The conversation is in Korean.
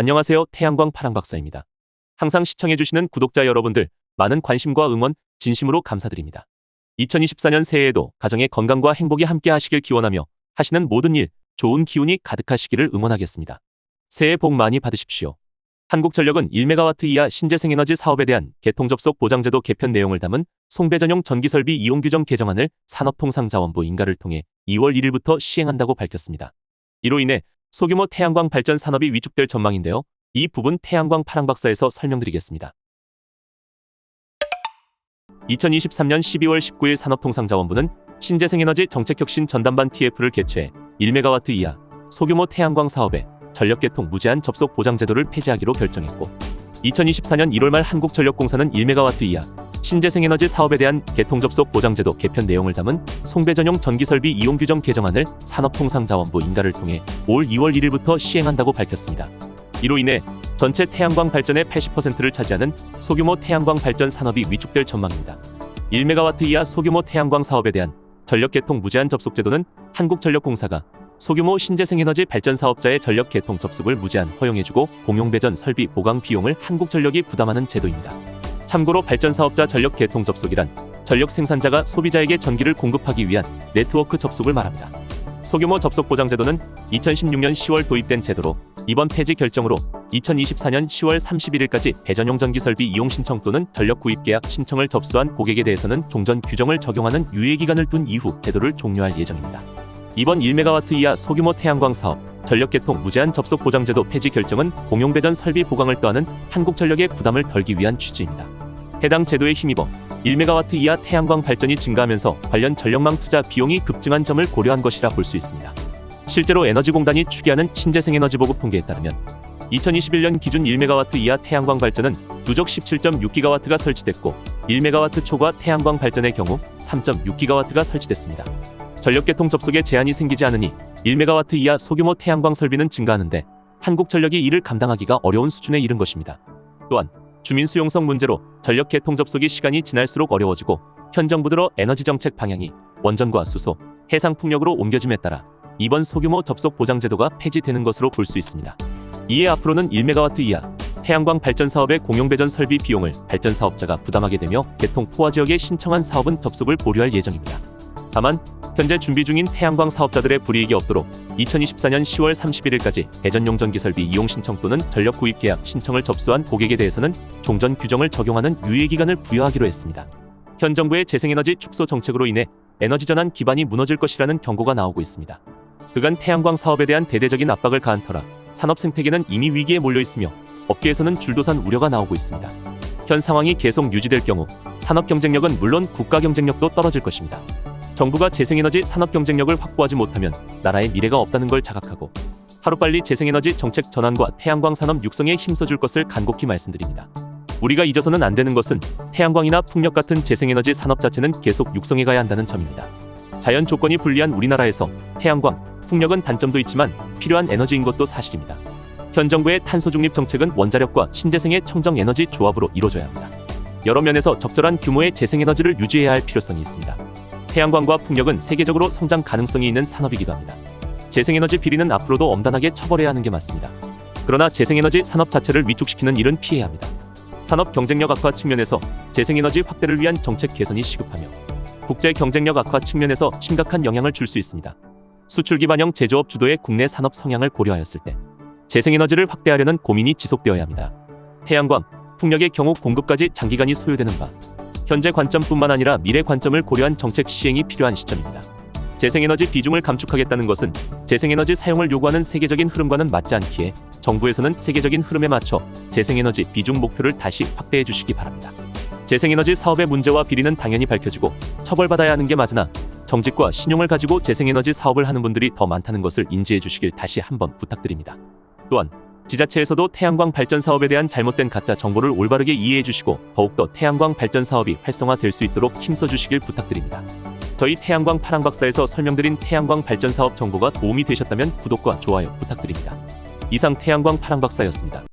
안녕하세요. 태양광 파랑박사입니다. 항상 시청해주시는 구독자 여러분들, 많은 관심과 응원, 진심으로 감사드립니다. 2024년 새해에도 가정의 건강과 행복이 함께 하시길 기원하며 하시는 모든 일, 좋은 기운이 가득하시기를 응원하겠습니다. 새해 복 많이 받으십시오. 한국전력은 1메가와트 이하 신재생에너지 사업에 대한 개통접속 보장제도 개편 내용을 담은 송배 전용 전기설비 이용 규정 개정안을 산업통상자원부 인가를 통해 2월 1일부터 시행한다고 밝혔습니다. 이로 인해 소규모 태양광 발전 산업이 위축될 전망인데요. 이 부분 태양광 파랑박사에서 설명드리겠습니다. 2023년 12월 19일 산업통상자원부는 신재생에너지 정책혁신 전담반 TF를 개최해 1메가와트 이하 소규모 태양광 사업에 전력개통 무제한 접속 보장 제도를 폐지하기로 결정했고 2024년 1월 말 한국전력공사는 1메가와트 이하 신재생에너지 사업에 대한 개통접속 보장제도 개편 내용을 담은 송배 전용 전기설비 이용 규정 개정안을 산업통상자원부 인가를 통해 올 2월 1일부터 시행한다고 밝혔습니다. 이로 인해 전체 태양광 발전의 80%를 차지하는 소규모 태양광 발전 산업이 위축될 전망입니다. 1메가와트 이하 소규모 태양광 사업에 대한 전력 개통 무제한 접속 제도는 한국전력공사가 소규모 신재생에너지 발전 사업자의 전력 개통 접속을 무제한 허용해주고 공용 배전 설비 보강 비용을 한국전력이 부담하는 제도입니다. 참고로 발전 사업자 전력 개통 접속이란 전력 생산자가 소비자에게 전기를 공급하기 위한 네트워크 접속을 말합니다. 소규모 접속 보장 제도는 2016년 10월 도입된 제도로 이번 폐지 결정으로 2024년 10월 31일까지 배전용 전기 설비 이용 신청 또는 전력 구입 계약 신청을 접수한 고객에 대해서는 종전 규정을 적용하는 유예 기간을 둔 이후 제도를 종료할 예정입니다. 이번 1메가와트 이하 소규모 태양광 사업 전력 개통 무제한 접속 보장 제도 폐지 결정은 공용 배전 설비 보강을 떠하는 한국전력의 부담을 덜기 위한 취지입니다. 해당 제도에 힘입어 1메가와트 이하 태양광 발전이 증가하면서 관련 전력망 투자 비용이 급증한 점을 고려한 것이라 볼 수 있습니다. 실제로 에너지공단이 추계하는 신재생에너지 보급 통계에 따르면 2021년 기준 1메가와트 이하 태양광 발전은 누적 17.6기가와트가 설치됐고 1메가와트 초과 태양광 발전의 경우 3.6기가와트가 설치됐습니다. 전력 개통 접속에 제한이 생기지 않으니 1메가와트 이하 소규모 태양광 설비는 증가하는데 한국전력이 이를 감당하기가 어려운 수준에 이른 것입니다. 또한 주민 수용성 문제로 전력 개통 접속이 시간이 지날수록 어려워지고 현 정부 들어 에너지 정책 방향이 원전과 수소, 해상 풍력으로 옮겨짐에 따라 이번 소규모 접속 보장 제도가 폐지되는 것으로 볼 수 있습니다. 이에 앞으로는 1메가와트 이하 태양광 발전 사업의 공용 배전 설비 비용을 발전 사업자가 부담하게 되며 개통 포화 지역에 신청한 사업은 접속을 보류할 예정입니다. 다만 현재 준비 중인 태양광 사업자들의 불이익이 없도록 2024년 10월 31일까지 대전용 전기 설비 이용 신청 또는 전력 구입 계약 신청을 접수한 고객에 대해서는 종전 규정을 적용하는 유예 기간을 부여하기로 했습니다. 현 정부의 재생에너지 축소 정책으로 인해 에너지 전환 기반이 무너질 것이라는 경고가 나오고 있습니다. 그간 태양광 사업에 대한 대대적인 압박을 가한 터라 산업 생태계는 이미 위기에 몰려 있으며 업계에서는 줄도산 우려가 나오고 있습니다. 현 상황이 계속 유지될 경우 산업 경쟁력은 물론 국가 경쟁력도 떨어질 것입니다. 정부가 재생에너지 산업 경쟁력을 확보하지 못하면 나라의 미래가 없다는 걸 자각하고 하루빨리 재생에너지 정책 전환과 태양광 산업 육성에 힘써줄 것을 간곡히 말씀드립니다. 우리가 잊어서는 안 되는 것은 태양광이나 풍력 같은 재생에너지 산업 자체는 계속 육성해 가야 한다는 점입니다. 자연 조건이 불리한 우리나라에서 태양광, 풍력은 단점도 있지만 필요한 에너지인 것도 사실입니다. 현 정부의 탄소 중립 정책은 원자력과 신재생의 청정 에너지 조합으로 이루어져야 합니다. 여러 면에서 적절한 규모의 재생에너지를 유지해야 할 필요성이 있습니다. 태양광과 풍력은 세계적으로 성장 가능성이 있는 산업이기도 합니다. 재생에너지 비리는 앞으로도 엄단하게 처벌해야 하는 게 맞습니다. 그러나 재생에너지 산업 자체를 위축시키는 일은 피해야 합니다. 산업 경쟁력 악화 측면에서 재생에너지 확대를 위한 정책 개선이 시급하며 국제 경쟁력 악화 측면에서 심각한 영향을 줄 수 있습니다. 수출 기반형 제조업 주도의 국내 산업 성향을 고려하였을 때 재생에너지를 확대하려는 고민이 지속되어야 합니다. 태양광, 풍력의 경우 공급까지 장기간이 소요되는 바 현재 관점뿐만 아니라 미래 관점을 고려한 정책 시행이 필요한 시점입니다. 재생에너지 비중을 감축하겠다는 것은 재생에너지 사용을 요구하는 세계적인 흐름과는 맞지 않기에 정부에서는 세계적인 흐름에 맞춰 재생에너지 비중 목표를 다시 확대해 주시기 바랍니다. 재생에너지 사업의 문제와 비리는 당연히 밝혀지고 처벌받아야 하는 게 맞으나 정직과 신용을 가지고 재생에너지 사업을 하는 분들이 더 많다는 것을 인지해 주시길 다시 한번 부탁드립니다. 또한 지자체에서도 태양광 발전 사업에 대한 잘못된 가짜 정보를 올바르게 이해해 주시고 더욱더 태양광 발전 사업이 활성화될 수 있도록 힘써 주시길 부탁드립니다. 저희 태양광 파랑박사에서 설명드린 태양광 발전 사업 정보가 도움이 되셨다면 구독과 좋아요 부탁드립니다. 이상 태양광 파랑박사였습니다.